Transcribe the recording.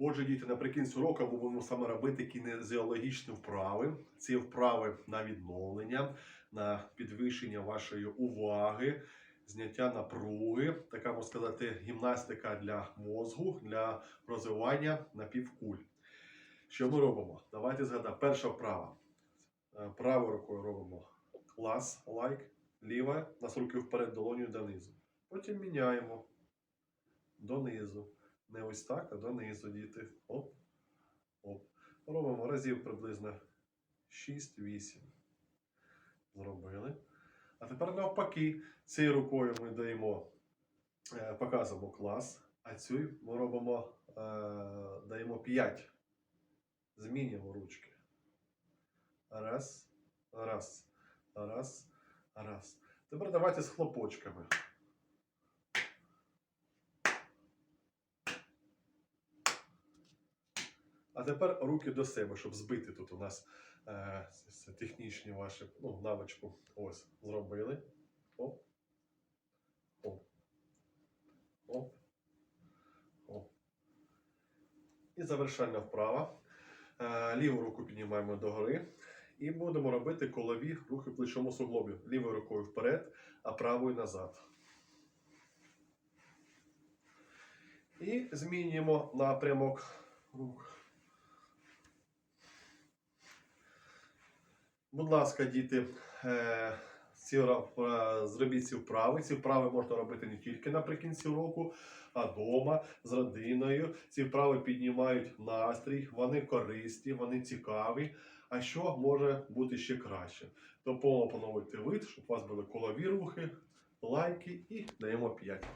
Отже, діти, наприкінці року ми будемо саме робити кінезіологічні вправи. Ці вправи на відновлення, на підвищення вашої уваги, зняття напруги, така можна сказати, гімнастика для мозку, для розвивання напівкуль. Що ми робимо? Давайте згадаємо. Перша вправа. Е, Правою рукою робимо клас, лайк, ліва, нас руки вперед, долоню донизу. Потім міняємо донизу. Не ось так, а донизу, діти. Оп. Оп. Робимо разів приблизно 6-8. Зробили. А тепер навпаки, цією рукою ми даємо, е, показуємо клас, а цю ми робимо, е, даємо 5. Змінюємо ручки. Раз, раз, раз, раз. Тепер давайте з хлопочками. А тепер руки до себе, щоб збити тут у нас е, технічні ваші ну, навичку. Ось, зробили. Оп. Оп. Оп. Оп. І завершальна вправа. Е, ліву руку піднімаємо догори. І будемо робити колові рухи в плечовому суглобі. Лівою рукою вперед, а правою назад. І змінюємо напрямок рук. Будь ласка, діти, е, ці е, зробіть ці вправи. Ці вправи можна робити не тільки наприкінці року, а вдома з родиною. Ці вправи піднімають настрій, вони корисні, вони цікаві. А що може бути ще краще? То опановуйте вид, щоб у вас були колові рухи, лайки і даємо 5.